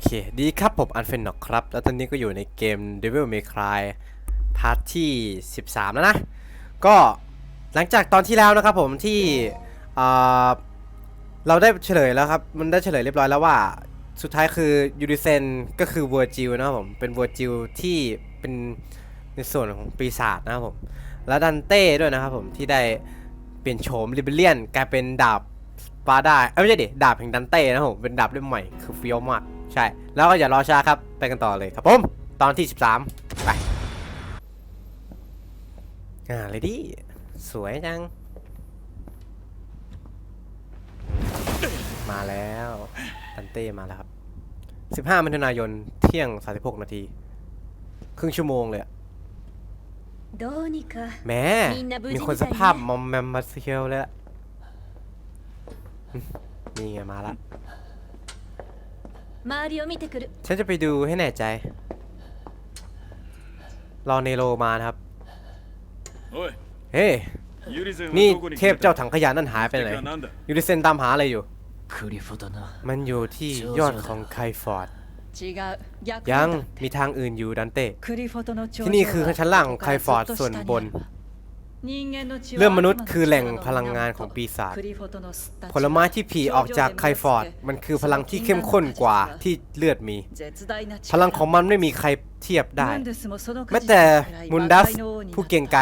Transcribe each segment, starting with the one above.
เค ดีครับผมอันเฟนนอกครับ แล้วตอนนี้ก็อยู่ในเกม Devil May Cry พาร์ทที่ 13 แล้วนะ ก็หลังจากตอนที่แล้วนะครับผมที่เราได้เฉลยแล้วครับ มันได้เฉลยเรียบร้อยแล้วว่า สุดท้ายคือยูริเซนก็คือเวอร์จิลนะครับผม เป็นเวอร์จิลที่เป็นในส่วนของปีศาจนะครับผม แล้วดันเต้ด้วยนะครับผมที่ได้เปลี่ยนโฉมริเบเลียนกลายเป็นดาบสปาได้เอ้ยไม่ใช่ดิดาบแห่งดันเต้นะครับผมเป็นดาบเล่มใหม่คือเฟี้ยวมาก ใช่ แล้วก็อย่ารอช้าครับ ไปกันต่อเลยครับผม ตอนที่ 13 ไป อ่าเลยดิสวยจัง มาแล้วตันเต้มาแล้วครับ 15มิถุนายน เที่ยง 36 นาที ครึ่งชั่วโมงเลยแม่มีคนสภาพมอมแมมมาเชียวเลยนี่ไงมาแล้ว 周りを見てくる ฉันจะไปดูให้แน่ใจ รอเนโรมานะครับ おい เฮ้ ユリゼンは นี่ どこに เทพเจ้าถังขยะนั่นหายไปไหน てかなんだ ยูริเซนตามหาอะไรอยู่ クリフォだな มันอยู่ที่ยอดของไคฟอร์ด 違う逆 ยัง だ มีทางอื่นอยู่ดันเต้ クリフォトの頂 ที่นี่คือชั้นล่างของไคฟอร์ดส่วนบน 人間の血は เรื่องมนุษย์คือแหล่งพลังงานของปีศาจผลไม้ที่ผีออกจากไคฟอร์ด มันคือพลังที่เข้มข้นกว่าที่เลือดมี พลังของมันไม่มีใครเทียบได้ แม้แต่มุนดัสผู้เก่งไก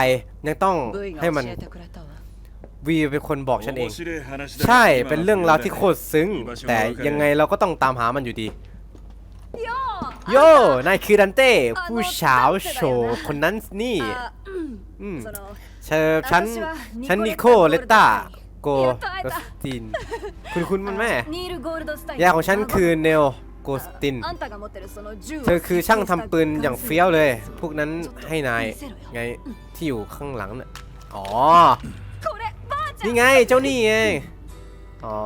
ยังต้องให้มันวีเป็นคนบอกฉันเอง ใช่เป็นเรื่องราวที่โคตรซึ้ง แต่ยังไงเราก็ต้องตามหามันอยู่ดี โย่นายคือดันเต้ ผู้สาวโชว์คนนั้นนี่ เชิญฉัน ฉันนิโคเลตตาโกกสติน คุณคุณมันแม่ยาของฉันคือเนลโกสติน เธอคือช่างทำปืนอย่างเฟี้ยวเลย พวกนั้นให้นาย ไงที่อยู่ข้างหลังน่ะ อ๋อ นี่ไงเจ้านี่ไง อ๋อ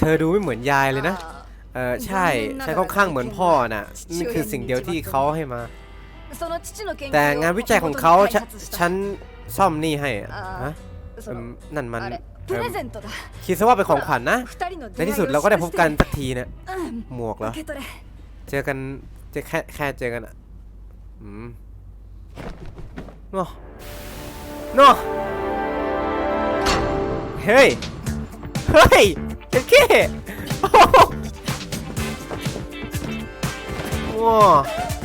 เธอดูไม่เหมือนยายเลยนะ เออใช่ใช่ค่อนข้างเหมือนพ่อน่ะ นี่คือสิ่งเดียวที่เขาให้มา แต่งานวิจัยของเขาฉฉันซ่อมนี่ให้อะนั่นมันคิดซะว่าเป็นของขวัญนะ ในที่ที่สุดเราก็ได้พบกันสักทีเนี่ยหมวกเหรอ เจอกันเจอแค่แค่เจอกันอะ อืมน่โเฮ้ย เฮ้ยเจ๊เข้โอ้โ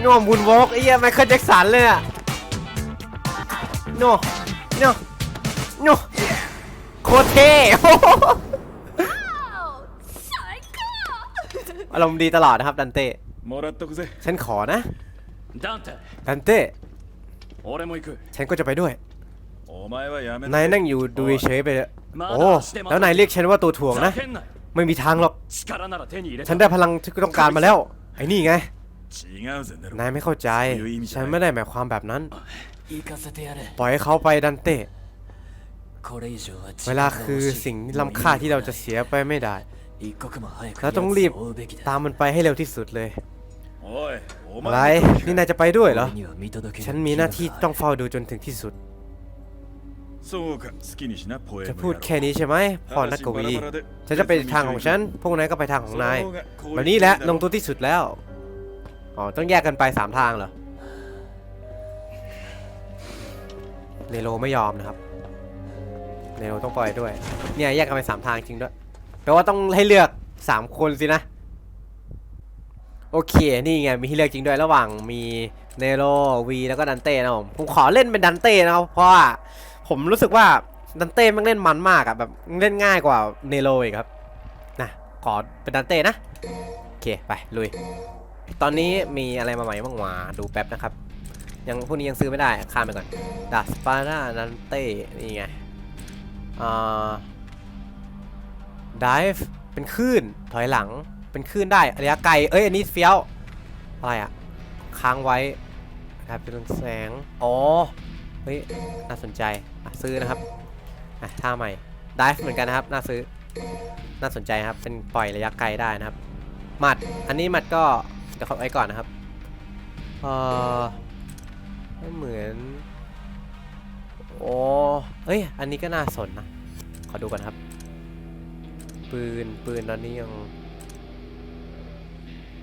โน่บุญวอล์กไอ้เหี้ยไมเคิลแจ็คสันเลยอะโน่โน่โน่โคตรเท่ โอ้โห 最高 อารมณ์ดีตลอดนะครับดันเต้ もらっとくぜ ฉันขอนะ ダンテ ดันเต้ 俺も行く ฉันก็จะไปด้วย お前はやめ นาย な นั่งอยู่ดูเฉยๆไปเถอะ ま โอ้ だ足で แล้วนายเรียกฉันว่าตัวถ่วงนะ ざけんなよ ไม่มีทางหรอก ฉันได้พลังที่ต้องการมาแล้ว ไอ้นี่ไง นายไม่เข้าใจ ฉันไม่ได้หมายความแบบนั้น ปล่อยให้เขาไปดันเต้ เวลาคือสิ่งล้ำค่าที่เราจะเสียไปไม่ได้ เราต้องรีบตามมันไปให้เร็วที่สุดเลยไร นี่นายจะไปด้วยเหรอ ฉันมีหน้าที่ต้องเฝ้าดูจนถึงที่สุด そうか好きにしなポエム จะพูดแค่นี้ใช่ไหมพ่อนักกวี ฉันจะไปทางของฉัน พวกนายก็ไปทางของนาย แบบนี้แหละลงตัวที่สุดแล้ว อ๋อ ต้องแยกกันไปสามทางเหรอ เนโรไม่ยอมนะครับ เนโรต้องปล่อยด้วย เนี่ยแยกกันไปสามทางจริงด้วย แปลว่าต้องให้เลือกสามคนสินะ โอเค นี่ไง มีให้เลือกจริงด้วย ระหว่างมีเนโรวีแล้วก็ดันเต้นะผม ผมขอเล่นเป็นดันเต้นะครับ เพราะว่า ผมรู้สึกว่าดันเต้มันเล่นมันมากอะแบบเล่นง่ายกว่าเนโรอีกครับนะขอเป็นดันเต้นะโอเคไปลุย ตอนนี้มีอะไรมาใหม่บ้างวะดูแป๊บนะครับ ยังพวกนี้ยังซื้อไม่ได้ข้ามไปก่อนดาสปาร่านันเต้นี่ไงอ่าดิฟเป็นคลื่นถอยหลังเป็นคลื่นได้ระยะไกลเอ้ยอันนี้เฟี้ยวอะไรอะค้างไว้ครับเป็นแสงอ๋อ ฮ้ยน่าสนใจอะซื้อนะครับอะท่าใหม่ดิฟเหมือนกันนะครับน่าซื้อน่าสนใจครับเป็นปล่อยระยะไกลได้นะครับหมัดอันนี้หมัดก็เดี๋ยวเขาไว้ก่อนนะครับเออเหมือนโอ้เอ้ยอันนี้ก็น่าสนนะขอดูกันครับ ปืนปืนตอนนี้ยัง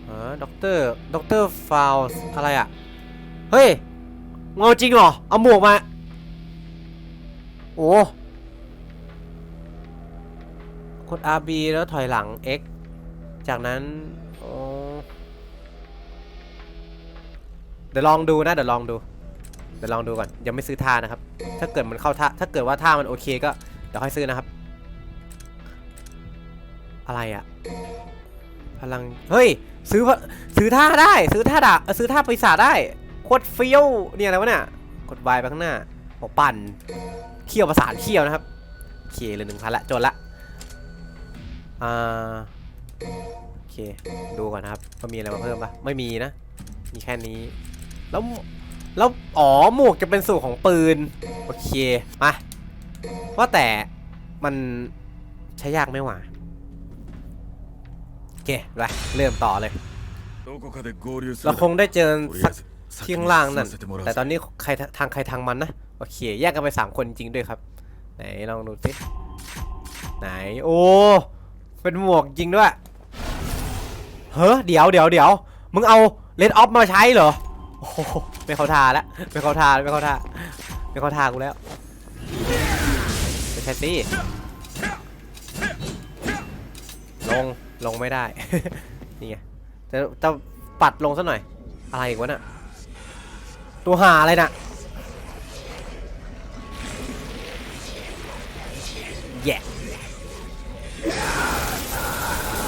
ฮะด็อกเตอร์ด็อกเตอร์ฟาวส์อะไรอะเฮ้ย เงาจริงเหรอ เอาหมวกมา โอ้กด RB แล้วถอยหลัง X จากนั้นโอ้เดี๋ยวลองดูนะ เดี๋ยวลองดู เดี๋ยวลองดูก่อน ยังไม่ซื้อท่านะครับ ถ้าเกิดมันเข้าท่า ถ้าเกิดว่าท่ามันโอเคก็ เดี๋ยวค่อยซื้อนะครับ อะไรอะพลัง เฮ้ย ซื้อ ซื้อท่าได้ ซื้อท่าดาซื้อท่าปีศาจได้ โคตรเฟี้ยวเนี่ยอะไรวะเนี่ยกดวายไปข้างหน้าโอกปั่นเขี่ยวประสานเขี่ยวนะครับโอเคเลยหนึ่งคันละจนละอ่าโอเคดูก่อนนะครับว่ามีอะไรมาเพิ่มปะไม่มีนะมีแค่นี้ แล้วแล้วอ๋อหมวกจะเป็นสูตรของปืนโอเคมาว่าแต่มันใช้ยากไม่หว่าโอเคไปเริ่มต่อเลยเราคงได้เจอสัก ที่ข้างล่างนั่น แต่ตอนนี้ใครทางใครทางมันนะ โอเค แยกกันไป 3 คนจริงด้วยครับ ไหนลองดูสิ ไหน โอ้ เป็นหมวกจริงด้วย เฮ้เดี๋ยวเดี๋ยวเดี๋ยว มึงเอาเลดออฟมาใช้เหรอ โอ้ไม่เขาทาละไม่เขาทาไม่เขาทาไม่เขาทากูแล้วไปใช้สิลง ลงไม่ได้ นี่ไงจะจะปัดลงซะหน่อย อะไรอีกวะเนี่ย ตัวหาอะไรน่ะแย่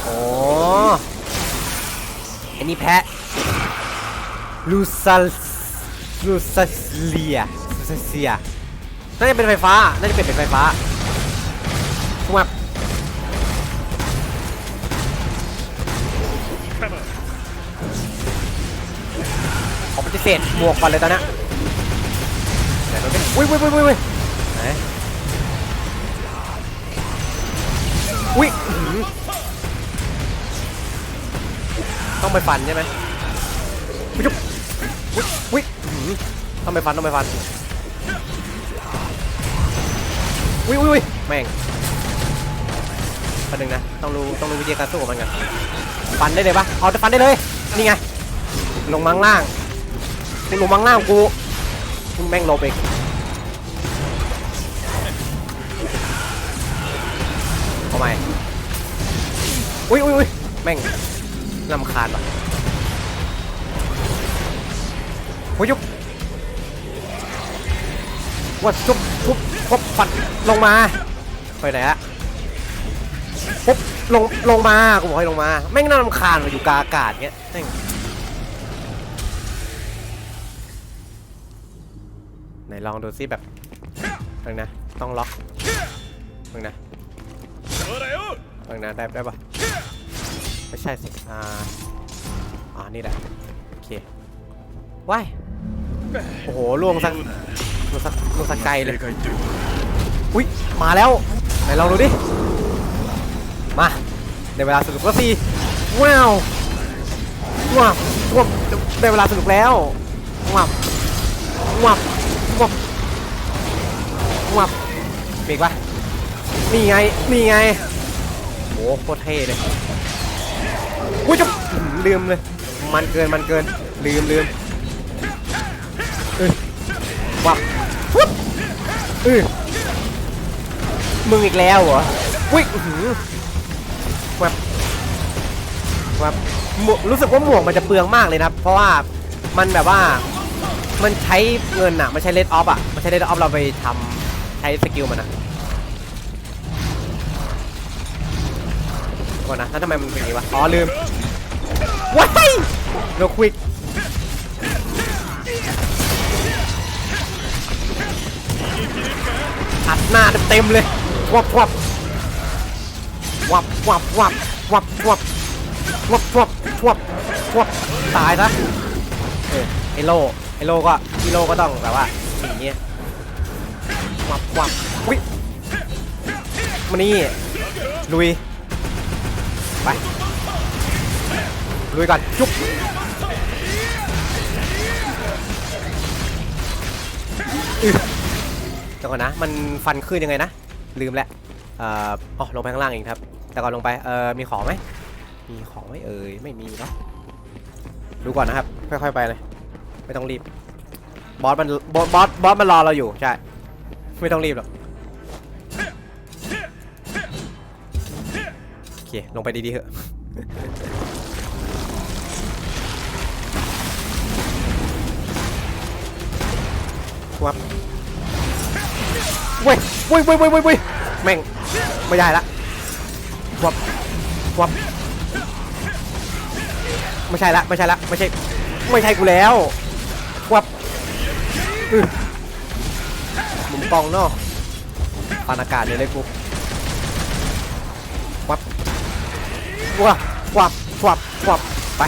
โอ้อันนี้แพะลูซัลลูซัสเลียลูซัสเซียน่าจะเป็นไฟฟ้า น่าจะเป็นเป็นไฟฟ้า ปฏิเสธหมวกก่อนเลยตอนเนี้ยไหนดูสิอุ้ยอุ้ยอุ้ยอุ้ยอุ้ยไหนอุ้ยอื้อหือต้องไปฟันใช่ไหมอุ้ยจุ๊บอุ้ยอุ้ยอื้อหือต้องไปฟันต้องไปฟันอุ้ยอุ้ยอุ้ยแม่งประเด็นงนะต้องรู้ต้องรู้วิธีการสู้กับมันกันฟันได้เลยปะเอาจะฟันได้เลยนี่ไงลงมาข้าง ล่างกูลงมังล่ากูมึงแม่งลบเองทำไมอุ้ยอุ้ยอุ้ยแม่งลำคาญว่ะโอ้ยยุบวัดจุบปุ๊บปุ๊บฟัดลงมาไปไหนอะปุ๊บลงลงมากูบอกให้ลงมาแม่งน่ารำคาญว่ะอยู่กลางอากาศเงี้ยแม่ง ลองดูซิแบบเพิ่งนะ ต้องล็อกเพิ่งนะเพิ่งนะได้ได้ปะไม่ใช่สิอ่าอ่านี่แหละโอเคว้ายโอ้โหล่วงสักล่วงสักล่วงสักไกลเลยอุ้ยมาแล้วไหนลองดูดิมาในเวลาสรุกก็สี่ว้าวว้าวว้าวได้เวลาสรุปแล้วว้าวว้าว ว้าวเบรกปะนี่ไง นี่ไงโอ้โคตรเท่เลยอุ้ยจะลืมเลย มันเกิน มันเกิน ลืมลืมเออวับฟุ๊บเออมึงอีกแล้วเหรออุ้ยหือแวบแวบหมวกรู้สึกว่าหมวกมันจะเปลืองมากเลยนะ เพราะว่ามันแบบว่า มันใช้เงินอะมันใช้เลดออฟอะมันใช้เลดออฟเราไปทำ ใช้สกิลมันอะก่อนนะแล้วทำไมมันเป็นอย่างนี้วะ อ๋อลืม ว้ายโนควิกอัดหน้าเต็มเลย วับวับวับวับวับวับวับวับวับวับวับตายซะเออไอโลไอโลก็ไอโลก็ต้องแบบว่าอย่างเงี้ย วับวับวิมานี่ลุย ไป ลุยก่อน จุ๊บอื้อจะยวก่อนนะ มันฟันขึ้นยังไงนะ ลืมแล้วเอ่ออ๋อลงไปข้างล่างเองครับ แต่ก่อนลงไป เอ่อ มีของไหม มีของไหมเอ่ย ไม่มีเนาะดูก่อนนะครับ ค่อยๆไปเลย ไม่ต้องรีบ บอสมัน บอส บอสบอสมันรอเราอยู่ ใช่ ไม่ต้องรีบหรอกโอเค ลงไปดีๆเถอะวับเว้ยเว้ยเว้ยเว้ยเว้ยแม่งไม่ได้ละวับวับไม่ใช่ละไม่ใช่ละไม่ใช่ไม่ใช่กูแล้ววับ อื้องเนาะปานอากาศเลยเลยกูวับวับวับวับวับไป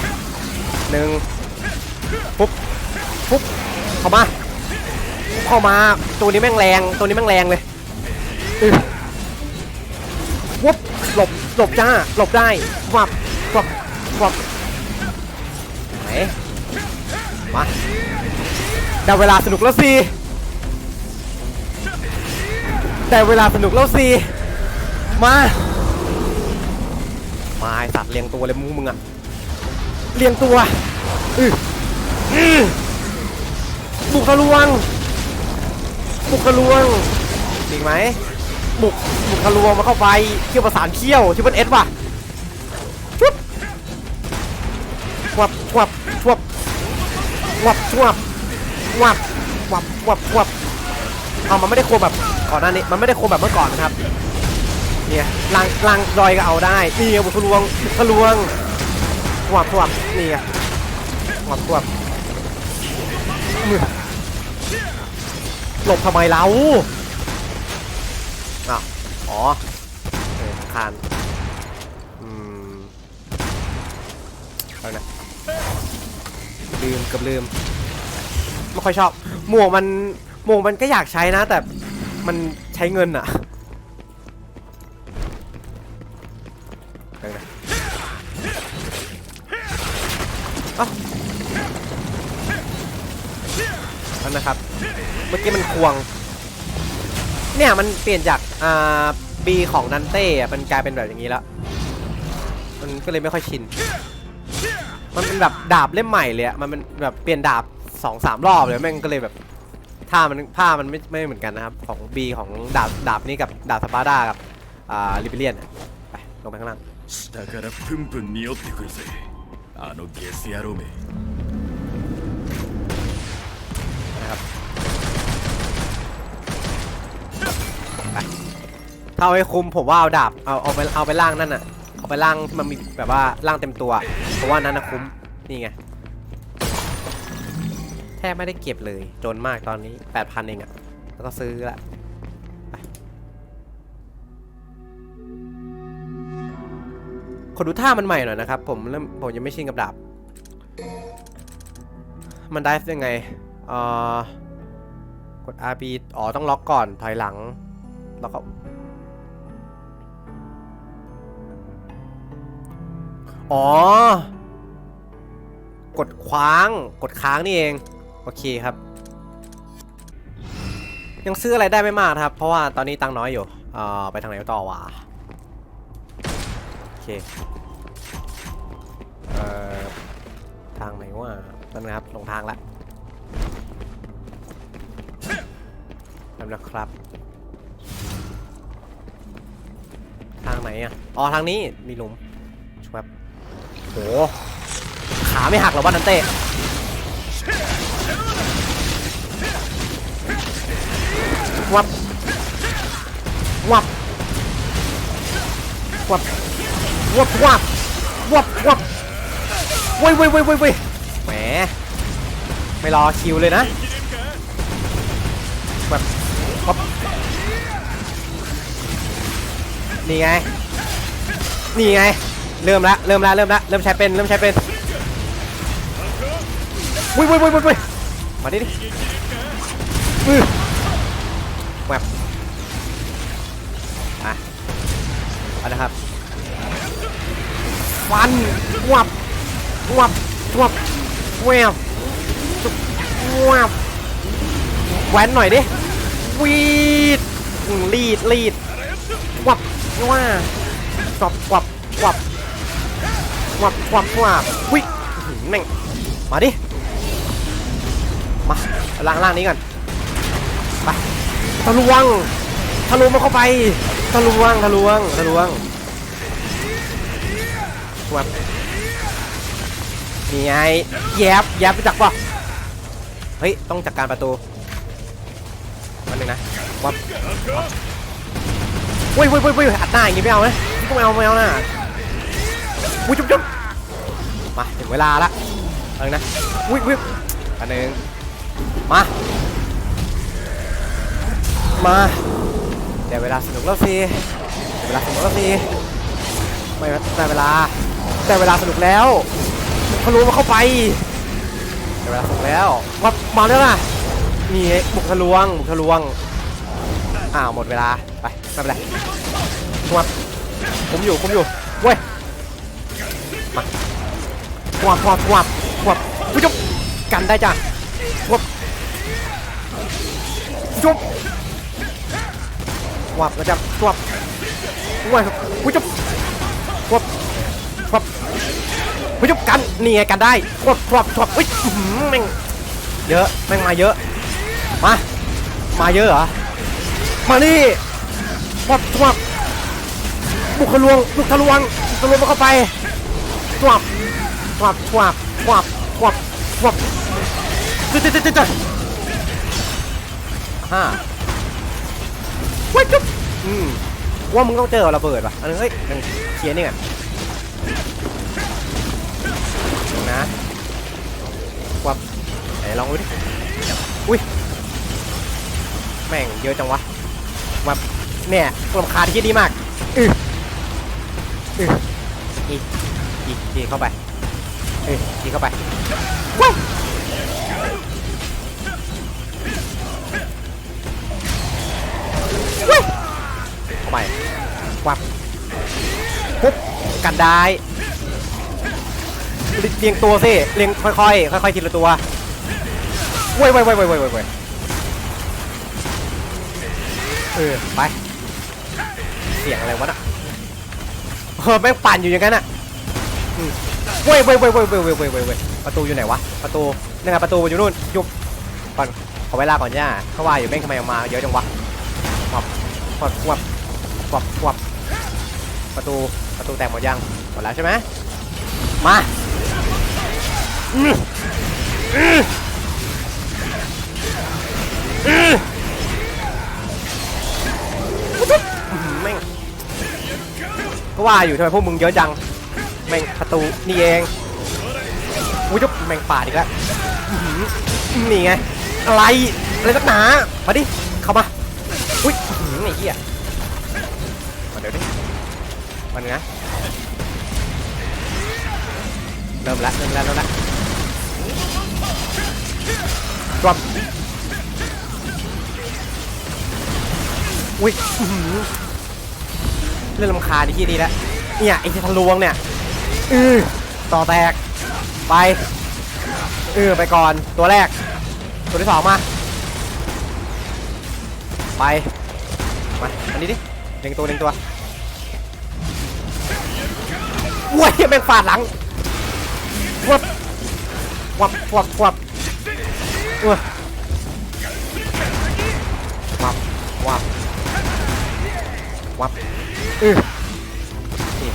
หนึ่งปุ๊บปุ๊บเข้ามาเข้ามาตัวนี้แม่งแรงตัวนี้แม่งแรงเลยอือวุบหลบหลบจ้าหลบได้วับวับวับไหนมาได้เวลาสนุกแล้วสิ ได้เวลาสนุกแล้วสิมามาไอสัตว์เรียงตัวเลยมึงมึงอะเรียงตัวอืออือบุกทะลวง บุกทะลวงมีอีกไหมบุกบุกทะลวงมาเข้าไปเขี้ยวประสานเขี้ยวที่เป็นเอสว่ะชุบวับวับวับวับวับวับวับวับวับเอามันไม่ได้โคมแบบ ก่อนหน้านี้มันไม่ได้โคมแบบเมื่อก่อนนะครับเนี่ยลางลางรอยก็เอาได้นี่ไงบุทะลวงทะลวงวับวับนี่ไงวับวับหลบทำไมเราอ้าวอ๋อเออคานอืมเอานะลืมเกับลืมไม่ค่อยชอบหมวกมันหมวกมันก็อยากใช้นะ แต่ มันใช้เงินอะนั่นนะครับ เมื่อกี้มันควง เนี่ยมันเปลี่ยนจากอ่าบีของนันเต้มันกลายเป็นแบบอย่างนี้แล้ว มันก็เลยไม่ค่อยชิน มันเป็นแบบดาบเล่มใหม่เลยอะมันเป็นแบบเปลี่ยนดาบสองสามรอบเลยแม่งก็เลยแบบ ท่ามันผ้ามันไม่ไม่เหมือนกันนะครับ ของบีของดาบดาบนี้กับดาบสปาร์ดากับอ่าลิเบเลียนอะไปลงไปข้างล่าง 下からプンプン匂ってくるぜあのゲス野郎め นะครับไปถ้าเอาไว้คุมผมว่าเอาดาบเอาเอาไปเอาไปล่างนั่นน่ะเอาไปล่างที่มันมีแบบว่าล่างเต็มตัวเพราะว่านั้นนะคุ้มนี่ไง แทบไม่ได้เก็บเลย จนมากตอนนี้ 8,000 เองอะแล้วก็ซื้อละขอดูท่ามันใหม่หน่อยนะครับ ผมเริ่มผมยังไม่ชินกับดาบ มันได้ยังไงเอ่อกด RB อ๋อ ต้องล็อกก่อน ถอยหลัง แล้วก็อ๋อ กดคว้าง กดค้างนี่เอง โอเคครับ ยังซื้ออะไรได้ไม่มากครับ เพราะว่าตอนนี้ตังค์น้อยอยู่เอ่อไปทางไหนต่อวะโอเคเอ่อทางไหนวะนั่นนะครับลงทางละแล้วนะครับ ทางไหนอะอ๋อทางนี้มีหลุมชวบโหขาไม่หักหรอว่านันเต้ วับ วับ วับ วับ วับ วับ วับเว้ยเว้ยเว้ยเว้ยเว้ยแหม ไม่รอคิวเลยนะแบบป๊อปนี่ไง นี่ไง เริ่มละ เริ่มละ เริ่มละ เริ่มใช้เป็น เริ่มใช้เป็นเว้ยเว้ยเว้ยวุ้ยวุ้ย มาดิดิอื้อแวบอะเอาละครับฟันวับวับวับแวววับแหวนหน่อยดิวีดอืมรีดรีดวับว่าวับวับวับวับวับวับวิอื้อหือแม่งมาดิ มาล่างล่างนี้ก่อนไปทะลวงทะลวงมันเข้าไปทะลวงทะลวงทะลวงวับนี่ไงแยบแยบรู้จักป่ะเฮ้ย ต้องจัดการประตูมันหนึ่งนะวับวับเว้ยเว้ยเว้ยเว้ยอัดหน้าอย่างงี้ไม่เอานะไม่เอาไม่เอานะวุ้ยจุ๊บจุ๊บมาถึงเวลาละเอาเลยนะวุ้ยวุ้ยอันหนึ่ง มา มาแต่เวลาสนุกแล้วสิแต่เวลาสนุกแล้วสิไม่แต่เวลา แต่เวลาสนุกแล้วเขารู้ว่าเข้าไปแต่เวลาสนุกแล้วมามาแล้วนะนี่บุกทะลวงบุกทะลวงอ้าวหมดเวลาไปไม่เป็นไรทวบผมอยู่ผมอยู่เว้ยมาทวบทวบทวบทวบผู้ชมกันได้จ้ะทวบ ผู้ชมวับกระจับวับวับผู้จับวับวับผู้จับกันนี่ไงกันได้วับวับวับอุ้ยแม่งเยอะแม่งมาเยอะมามาเยอะเหรอมานี่วับวับบุกทะลวงบุกทะลวงทะลวงมาเข้าไปวับวับวับวับวับวับตึ๊ดตึ๊ดตึ๊ด ตึ๊ดฮ่าว้ยจุ๊บอืมว่ามึงต้องเจอระเบิดป่ะอันนึงเฮ้ยมันเคลียร์นี่ก่อนนะวับไหนลองดูดิอุ้ยแม่งเยอะจังวะวับเนี่ยรำคาที่ดีมากอืออืออีกอีกอีเข้าไปเอออีกเข้าไปว้าาไปวับปุ๊บกันได้เรียงตัวสิเรียงค่อยๆค่อยๆทีละตัวเว้ยเว้ยเว้ยเว้ยเว้ยเว้ยเว้ยเออไปเสียงอะไรวะน่ะเออแม่งปั่นอยู่อย่างนั้นอะอืมเว้ยเว้ยเว้ยเว้ยเว้ยเว้ยเว้ยเว้ยเว้ยประตูอยู่ไหนวะประตูนี่นไงประตูอยู่นู่นยุบก่อนขอเวลาก่อนย่าเขาว่าอยู่แม่งทำไมออกมาเยอะจังวะวับวับวับ วับวับประตูประตูแตกหมดยังหมดแล้วใช่ไหมมาแม่งก็ว่าอยู่ทำไมพวกมึงเยอะจังแม่งประตูนี่เองอุ้ยจุ๊บแม่งป่าดอีกแล้วนี่ไงอะไรอะไรนักหนามาดิเข้ามาอุ้ยไอ้เหี้ย มันนะเริ่มละเริ่มละเริ่มละรอบอุ้ยอื้อหือเรื่องลำคาญที่นี่แล้วเนี่ยไอ้ที่ทะลวงเนี่ยอือต่อแตกไปเออไปก่อนตัวแรก ตัวที่สองมา ไปมาอันนี้ดิเล็งตัวเล็งตัว ว้ยแม่งฟาดหลังวับวับวับวับเออวับวับวับเออนี่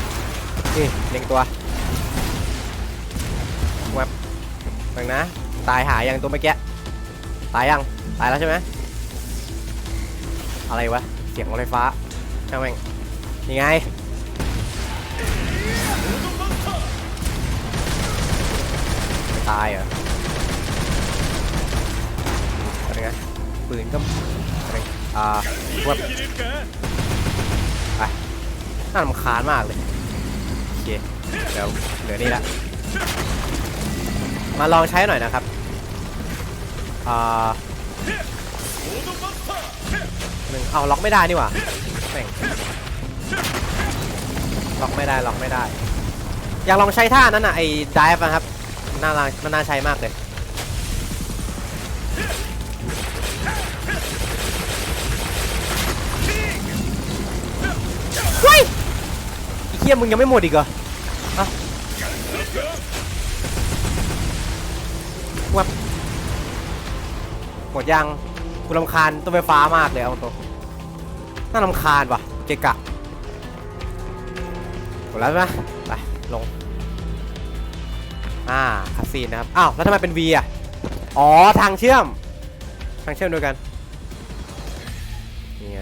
นี่เล็งตัววับแม่งนะ ตายหายังตัวเมื่อกี้ ตายยัง ตายแล้วใช่ไหมอะไรวะ เสียงรถไฟฟ้าช่างแม่งนี่ไง ตายเหรออะไรไงปืนก็อะไรอ่าว็บไปน่ารำคาญมากเลยโอเคเดี๋ยวเหลือนี่ละมาลองใช้หน่อยนะครับอ่าหนึ่งเอาล็อกไม่ได้นี่หว่าแม่งล็อกไม่ได้ล็อกไม่ได้ อยากลองใช้ท่านั้นน่ะไอ้ดิฟนะครับ มันน่ารักมันน่าใช้มากเลย เฮ้ยไอ้เคียมึงยังไม่หมดอีกเหรออะวับหมดยังกูลำคาญตัวไฟฟ้ามากเลยเอาตรงน่าลำคาญวะเกะกะหมดแล้วใช่ไหมไป ลง อ่าคัซีนนะครับ อ้าว แล้วทำไมเป็น V อะ อ๋อ ทางเชื่อม ทางเชื่อมด้วยกันนี่ไง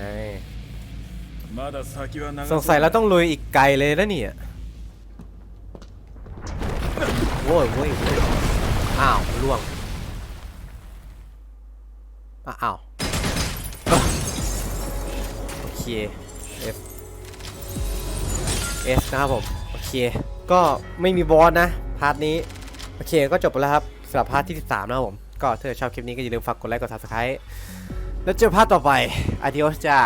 สงสัยเราต้องลุยอีกไกลเลยนะเนี่ยโว้ยโว้ยอ้าวล่วง อ้าว โอเค F S นะครับผม โอเค ก็ไม่มีบอสนะพาร์ทนี้ โอเคก็จบไปแล้วครับสำหรับพาร์ทที่ 13 นะครับผม ก็ถ้าชอบคลิปนี้ก็อย่าลืมฝากกดไลค์กด subscribe แล้วเจอพาร์ทต่อไปอาดิโอสจ้า